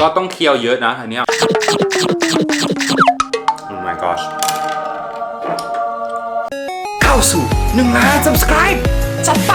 ก็ต้องเคี่ยวเยอะนะอันเนี้ย Oh my gosh เข้าสู่1ล้าน subscribe จัดไป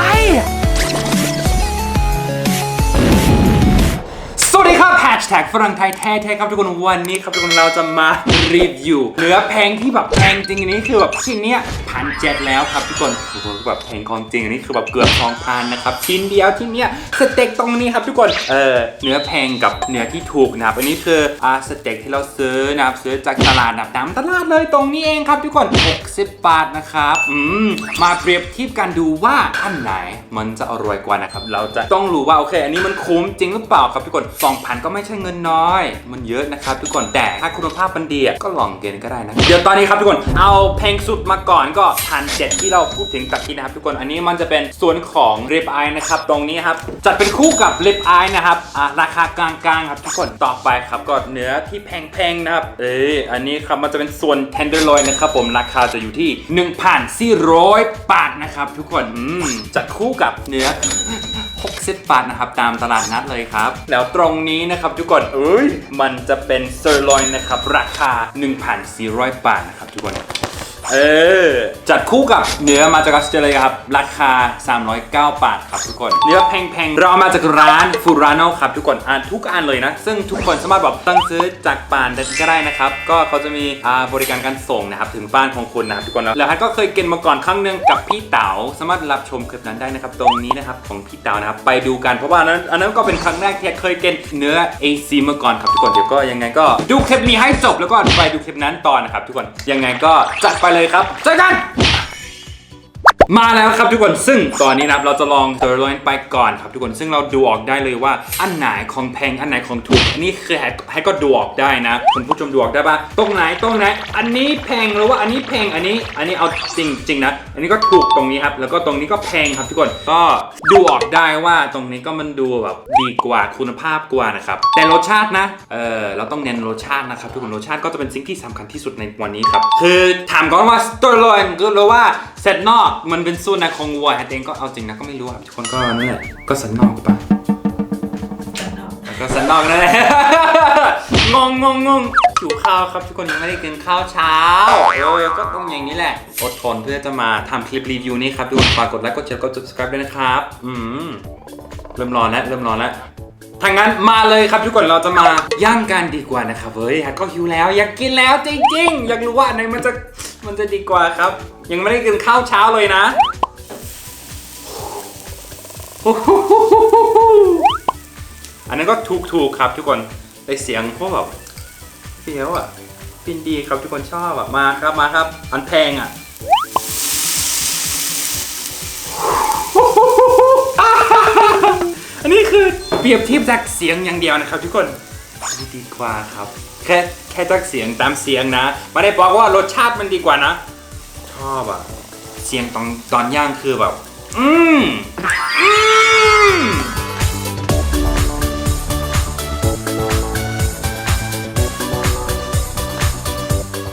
ครับ Hashtag ฝรั่งไทยแท้ๆครับทุกคนวันนี้ครับทุกคนเราจะมารีวิวเนื้อแพงที่แบบแพงจริงอันนี้คือแบบชิ้นเนี้ยพันเจ็ดแล้วครับทุกคนทุกคนแบบแพงของจริงอันนี้คือแบบเกือบสองพันนะครับชิ้นเดียวที่เนี้ยสเต็กตรงนี้ครับทุกคนเออเนื้อแพงกับเนื้อที่ถูกนะครับอันนี้คืออ่าสเต็กที่เราซื้อนะครับซื้อจากตลาดนะครับตามตลาดเลยตรงนี้เองครับทุกคน60บาทนะครับอืมมาเปรียบเทียบกันดูว่าอันไหนมันจะอร่อยกว่านะครับเราจะต้องรู้ว่าโอเค อันนี้มันคุ้มจริงหรือเปล่าครับทุกคน2,000ก็ไม่ใช่เงินน้อย มันเยอะนะครับทุกคนแต่ถ้าคุณภาพมันดีอะก็ลองเกณฑ์ก็ได้นะเดี๋ยวตอนนี้ครับทุกคนเอาแพงสุดมาก่อนก็พันเจ็ดที่เราพูดถึงตะกี้นะครับทุกคนอันนี้มันจะเป็นส่วนของริบอายนะครับตรงนี้ครับจัดเป็นคู่กับริบอายนะครับอ่าราคากลางๆครับทุกคนต่อไปครับก็เนื้อที่แพงๆนะครับเอ้ยอันนี้ครับมันจะเป็นส่วน tenderloin นะครับผมราคาจะอยู่ที่1,400บาทนะครับทุกคนอืมจัดคู่กับเนื้อ 60 บาทนะครับ ตามตลาดนัดเลยครับ แล้วตรงนี้นะครับทุกคนเอ้ยมันจะเป็นเซอร์ลอยนะครับ ราคา 1,400 บาทนะครับทุกคน เออ จัดคู่กับเนื้อมาจากออสเตรเลียครับ ราคา 309 บาทครับทุกคน เนื้อแพงๆ เราเอามาจากร้านฟูราน o ครับทุกคนอ่านทุกอันเลยนะ ซึ่งทุกคนสามารถแบบตั้งซื้อจากป่านได้ก็ได้นะครับ ก็เขาจะมีบริการการส่งนะครับ ถึงบ้านของคุณนะครับทุกคนแล้วแล้วฮัทก็เคยกินมาก่อนครั้งหนึงกับพี่เต๋าสามารถรับชมคลิปนั้นได้นะครับตรงนี้นะครับของพี่เต๋านะครับไปดูกันเพราะว่าอันนั้นอันนั้นก็เป็นครั้งแรกที่เคยกินเนื้อ AC มาก่อนครับทุกคนเดี๋ยวก็ยังไงก็ดูคลิปนี้ให้จบแล้วก็ไปดูคลิปนั้นต่อนะครับทุกคนยังไงก็จัดไปเลยครับเจอกัน มาแล้วครับทุกคนซึ่งตอนนี้นะครับเราจะลองเซอร์ลอยไปก่อนครับทุกคนซึ่งเราดูออกได้เลยว่าอันไหนของแพงอันไหนของถูกอันนี้คือให้ก็ดูออกได้นะคุณผู้ชมดูออกได้ปะตรงไหนตรงไหนอันนี้แพงหรือว่าอันนี้แพงอันนี้ อันนี้เอาจริงจริงนะอันนี้ก็ถูกตรงนี้ครับแล้วก็ตรงนี้ก็แพงครับทุกคนก็ดูออกได้ว่าตรงนี้ก็มันดูแบบดีกว่าคุณภาพกว่านะครับแต่รสชาตินะเออเราต้องเน้นรสชาตินะครับทุกคนรสชาติก็จะเป็นสิ่งที่สำคัญที่สุดในวันนี้ครับคือถามก่อนว่าสเตอร์ลอยก็รู้ว่าเซตนอกมนเป็นส่วนไหนของวัวฮัทเองก็เอาจริงนะก็ไม่รู้ครับทุกคนก็นั่นแหละก็สันนอกปะก็สันนอกนั่นแหละงงงงงงหิวข้าวครับทุกคนยังไม่ได้กินข้าวเช้าเออก็ต้องอย่างนี้แหละอดทนเพื่อจะมาทำคลิปรีวิวนี้ครับทุกคนฝากกดไลค์กดแชร์กด subscribe ด้วยนะครับ อืมเริ่มร้อนแล้วเริ่มร้อนแล้ว ทางั้นมาเลยครับทุกคนเราจะมาย่างกันดีกว่านะครับเฮ้ยฮัทก็หิวแล้ว อยากกินแล้วจริงๆ อยากรู้ว่าอันไหนมันจะมันจะดีกว่าครับ ยังไม่ได้กินข้าวเช้าเลยนะอันนั้นก็ถูกถูกๆครับทุกคนได้เสียงพวกแบบเฟี้ยวอะฟินดีครับทุกคนชอบอะมาครับมาครับ อันแพงอะอันนี้คือ ปรียบเทียบจากเสียงอย่างเดียวนะครับทุกคนดีกว่าครับ แค่แค่จากเสียงตามเสียงนะไม่ได้บอกว่ารสชาติมันดีกว่านะ ชอบอะเสียงตอนตอนย่างคือแบบ อืมอืม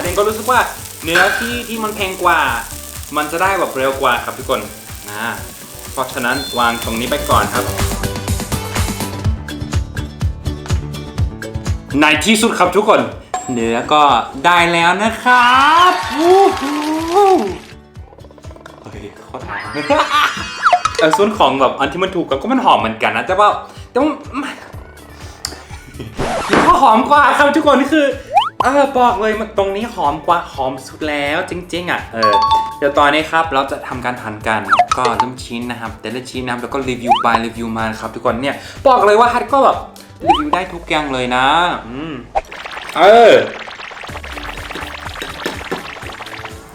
เองก็รู้สึกว่าเนื้อที่ที่มันแพงกว่า มันจะได้แบบเร็วกว่าครับทุกคนนะเพราะฉะนั้นวางตรงนี้ไปก่อนครับ ในที่สุดครับทุกคน เนื้อก็ได้แล้วนะครับวู้ฮู้เฮ้ยโคตรหอมเออส่วนของแบบอันที่มันถูกกันก็มันหอมเหมือนกันนะแต่ว่าแต่ว่าก็หอมกว่าครับทุกคนนี่คือเออบอกเลยมันตรงนี้หอมกว่าหอมสุดแล้วจริงๆอะเออเดี๋ยวตอนนี้ครับเราจะทำการหั่นกันก็เริ่มชิ้นนะครับ แต่ละชิ้นนะครับแล้วก็รีวิวไปรีวิวมาครับทุกคนเนี่ยบอกเลยว่าฮัทก็แบบ รีวิวได้ทุกอย่างเลยนะอืมเออ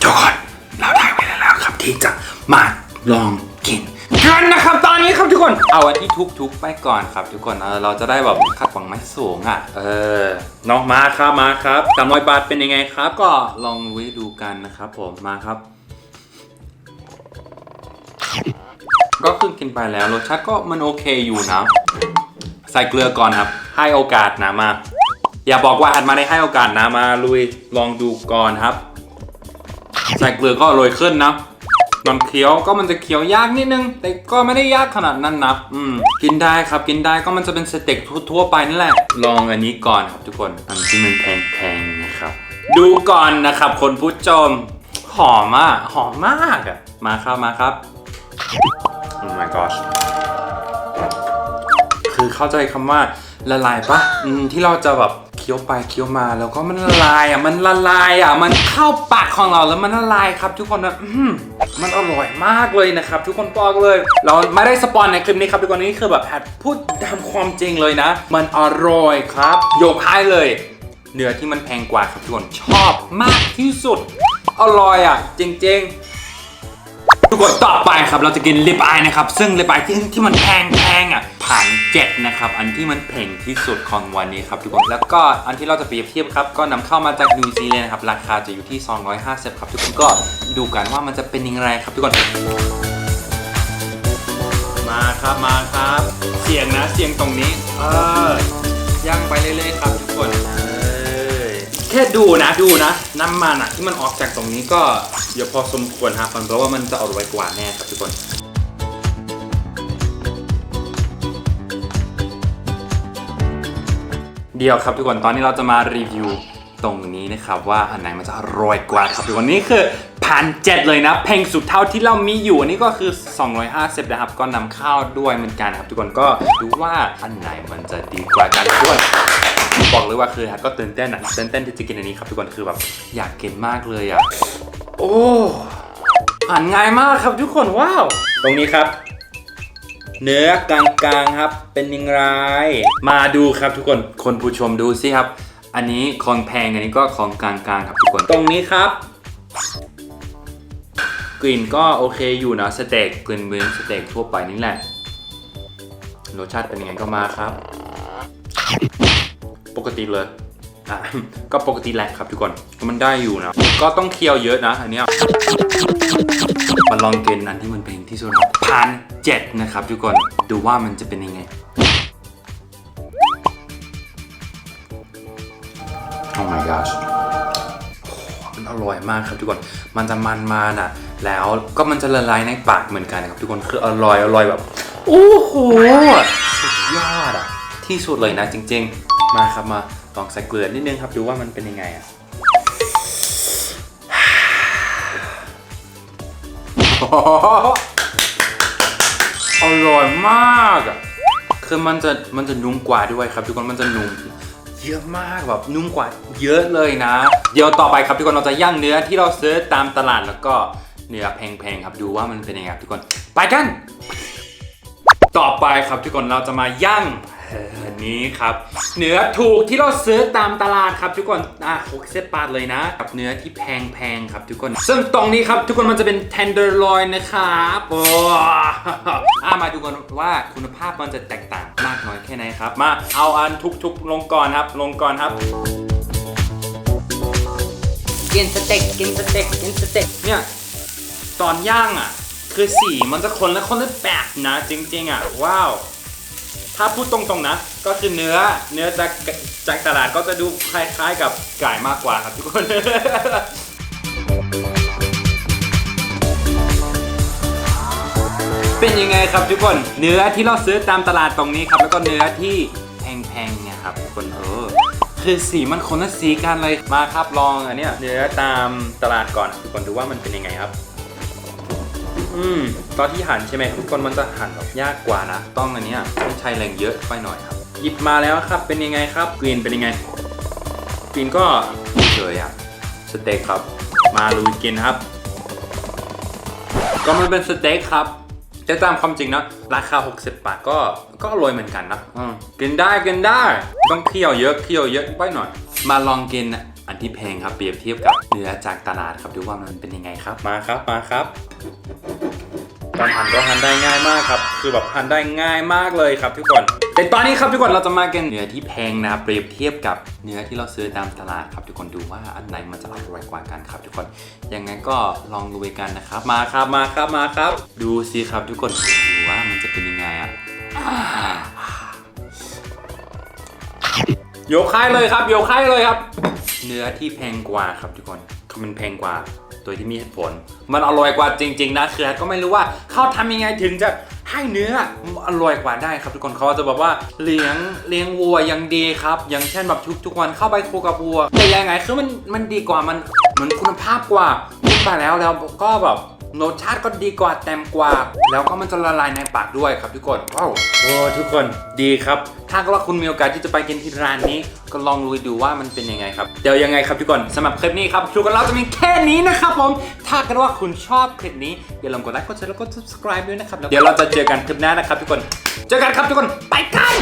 ทุกคนเราได้เวลาแล้วครับที่จะมาลองกินกันนะครับตอนนี้ครับทุกคน เอาอันที่ทุกๆไปก่อนครับ ทุกคนเออเราจะได้แบบคาดหวังไม่สูงอะ เออน้องมาครับมาครับสามร้อยบาทเป็นยังไงครับ ก็ลองวิดูกันนะครับผมมาครับ ก็เพิ่งกินไปแล้วรสชาติก็มันโอเคอยู่นะ ใส่เกลือก่อนครับ ให้โอกาสนะมา อย่าบอกว่าหันมาได้ให้โอกาสนะมาลุยลองดูก่อนครับ ใส่เกลือก็โรยขึ้นนะตอนเคี้ยวก็มันจะเคี้ยวยากนิดนึง แต่ก็ไม่ได้ยากขนาดนั้นนะอืมกินได้ครับกินได้ก็มันจะเป็นสเต็กทั่วไปนั่นแหละ ลองอันนี้ก่อนครับทุกคนอันที่มันแพงๆนะครับ ดูก่อนนะครับ คนผู้ชมหอมอะหอมมากอะมาครับมาครับ oh my gosh เข้าใจคำว่าละลายปะที่เราจะแบบเคี้ยวไปเคี้ยวมาแล้วก็มันละลายอะมันละลายอะมันเข้าปากของเราแล้วมันละลายครับ ทุกคนนะมันอร่อยมากเลยนะครับ ทุกคนบอกเลย เราไม่ได้สปอนในคลิปนี้ครับทุกคนนี่คือแบบแพทพูดตามความจริงเลยนะ มันอร่อยครับ ยกให้เลย เนื้อที่มันแพงกว่าครับทุกคนชอบมากที่สุดอร่อยอะ จริง ๆ ทุกคนต่อไปครับเราจะกินลิปอายนะครับ ซึ่งลิปอายที่ที่มันแพงแพงอะผ่านเจ็ดนะครับ อันที่มันแพงที่สุดของวันนี้ครับทุกคนแล้วก็อันที่เราจะเปรียบเทียบครับก็นำเข้ามาจากนิวซีแลนด์นะครับราคาจะอยู่ที่ 250 ครับทุกคนก็ดูกันว่ามันจะเป็นยังไงครับทุกคนมาครับมาครับ เสียงนะเสียงตรงนี้ เออย่างไปเรื่อยๆครับทุกคน แค่ดูนะดูนะ น้ำมันอะที่มันออกจากตรงนี้ก็เดี๋ยวพอสมควรครับเพราะว่ามันจะอร่อยกว่าแน่ครับทุกคนเดียวครับทุกคน ตอนนี้เราจะมารีวิวตรงนี้นะครับว่าอันไหนมันจะอร่อยกว่าครับทุกคนนี่คือพันเจ็ดเลยนะเพลงสุดเท่าที่เรามีอยู่อันนี้ก็คือ 250นะครับก็นำเข้าด้วยเหมือนกันครับทุกคนก็ดูว่าอันไหนมันจะดีกว่ากันทุกคน บอกเลยว่าคือฮัทก็ตื่นเต้นอะตื่นเต้นที่จะกินอันนี้ครับทุกคนคือแบบอยากกินมากเลยอะโอ้อ่านง่ายมากครับทุกคนว้าวตรงนี้ครับ เนื้อกลางๆครับ เป็นยังไงมาดูครับทุกคนคนผู้ชมดูสิครับ อันนี้ของแพงอันนี้ก็ของกลางๆครับทุกคนตรงนี้ครับ กลิ่นก็โอเคอยู่นะสเต็กกลิ่นเหมือนสเต็กทั่วไปนี่แหละรสชาติเป็นยังไงก็มาครับ ปกติเลยอะก็ปกติแหละครับทุกคนมันได้อยู่นะ ก็ต้องเคี่ยวเยอะนะอันเนี้ยมาลองกินอันที่มันเป็นที่สุดพันเจ็ดนะครับทุกคนดูว่ามันจะเป็นยังไงโอ้ my gosh มันอร่อยมากครับทุกคน มันจะมันมาน่ะ แล้วก็มันจะละลายในปากเหมือนกันนะครับทุกคน คืออร่อยอร่อยแบบ โอ้โห สุดยอดอะ ที่สุดเลยนะจริง ๆ มาครับมาลองใส่เกลือนิดนึงครับดูว่ามันเป็นยังไงอะอร่อยมากอะคือมันจะมันจะนุ่มกว่าด้วยครับ ทุกคนมันจะนุ่มเยอะมากแบบนุ่มกว่าเยอะเลยนะ เดี๋ยวต่อไปครับทุกคนเราจะย่างเนื้อที่เราซื้อตามตลาดแล้วก็เนื้อแพงๆครับดูว่ามันเป็นยังไงครับทุกคนไปกัน ต่อไปครับทุกคนเราจะมาย่าง นี้ครับ เนื้อถูกที่เราซื้อตามตลาดครับทุกคน อะหกสิบบาทเลยนะ กับเนื้อที่แพงๆครับทุกคน ซึ่งตรงนี้ครับทุกคนมันจะเป็น tenderloin นะครับโอ้อะมาดูกันว่าคุณภาพมันจะแตกต่างมากน้อยแค่ไหนครับ มาเอาอันทุกๆลงก่อนครับ ลงก่อนครับกินสเต็กกินสเต็กกินสเต็กเนี่ยตอนย่างอะ คือสีมันจะคนละคนละแบบนะจริง ๆ อะ ว้าว ถ้าพูดตรงๆนะ ก็คือเนื้อเนื้อจากจากตลาดก็จะดูคล้ายๆกับไก่มากกว่าครับทุกคน เป็นยังไงครับทุกคน เนื้อที่เราซื้อตามตลาดตรงนี้ครับ แล้วก็เนื้อที่แพงๆเนี่ยครับทุกคนเออคือสีมันคนละสีกันเลยมาครับลองอันเนี้ยเนื้อตามตลาดก่อนทุกคนดูว่ามันเป็นยังไงครับ อืมตอนที่หั่นใช่ไหมทุกคนมันจะหั่นแบบยากกว่านะ ต้องอันเนี้ยต้องใช้แรงเยอะไปหน่อยครับ หยิบมาแล้วครับ เป็นยังไงครับกลิ่นเป็นยังไงกลิ่นก็เฉยอะสเต็กครับ มาลุยกินครับ ก็มันเป็นสเต็กครับแต่ตามความจริงนะราคา 60 บาทก็ก็อร่อยเหมือนกันนะกินได้กินได้ ต้องเคี่ยวเยอะเคี่ยวเยอะไปหน่อย มาลองกินอันที่แพงครับเปรียบเทียบกับเนื้อจากตลาดครับดูว่ามันเป็นยังไงครับมาครับมาครับ ตอนหั่นก็หั่นได้ง่ายมากครับ คือแบบหั่นได้ง่ายมากเลยครับทุกคนแต่ตอนนี้ครับทุกคนเราจะมากินเนื้อที่แพงนะเปรียบเทียบกับเนื้อที่เราซื้อตามตลาดครับทุกคนดูว่าอันไหนมันจะอร่อยกว่ากันครับทุกคนยังไงก็ลองดูกันนะครับ มาครับมาครับมาครับ ดูสิครับทุกคนดูว่ามันจะเป็นยังไงอะโยค่ายเลยครับโยค่ายเลยครับ เนื้อที่แพงกว่าครับทุกคนคือมันแพงกว่า โดยที่มีเหตุผล มันอร่อยกว่าจริง ๆ นะคือแฮกก็ไม่รู้ว่าเขาทำยังไงถึงจะให้เนื้ออร่อยกว่าได้ครับทุกคนเขาจะแบบว่าเลี้ยงเลี้ยงวัวอย่างดีครับ อย่างเช่นแบบทุกทุกวันเข้าไปคุยกับวัวแต่ยังไงคือมันมันดีกว่ามันมันคุณภาพกว่าพูดไปแล้วแล้วก็แบบ รสชาติก็ดีกว่าเต็มกว่าแล้วก็มันจะละลายในปากด้วยครับทุกคนว้าวโอ้ทุกคนดีครับ ถ้าเกิดว่าคุณมีโอกาสที่จะไปกินที่ร้านนี้ ก็ลองลุยดูว่ามันเป็นยังไงครับ เดี๋ยวยังไงครับทุกคนสำหรับคลิปนี้ครับทุกคนเราจะมีแค่นี้นะครับผม ถ้าเกิดว่าคุณชอบคลิปนี้อย่าลืมกดไลค์กดแชร์แล้วก็ subscribe ด้วยนะครับเดี๋ยวเราจะเจอกันคลิปหน้านะครับทุกคน เจอกันครับทุกคนไปกัน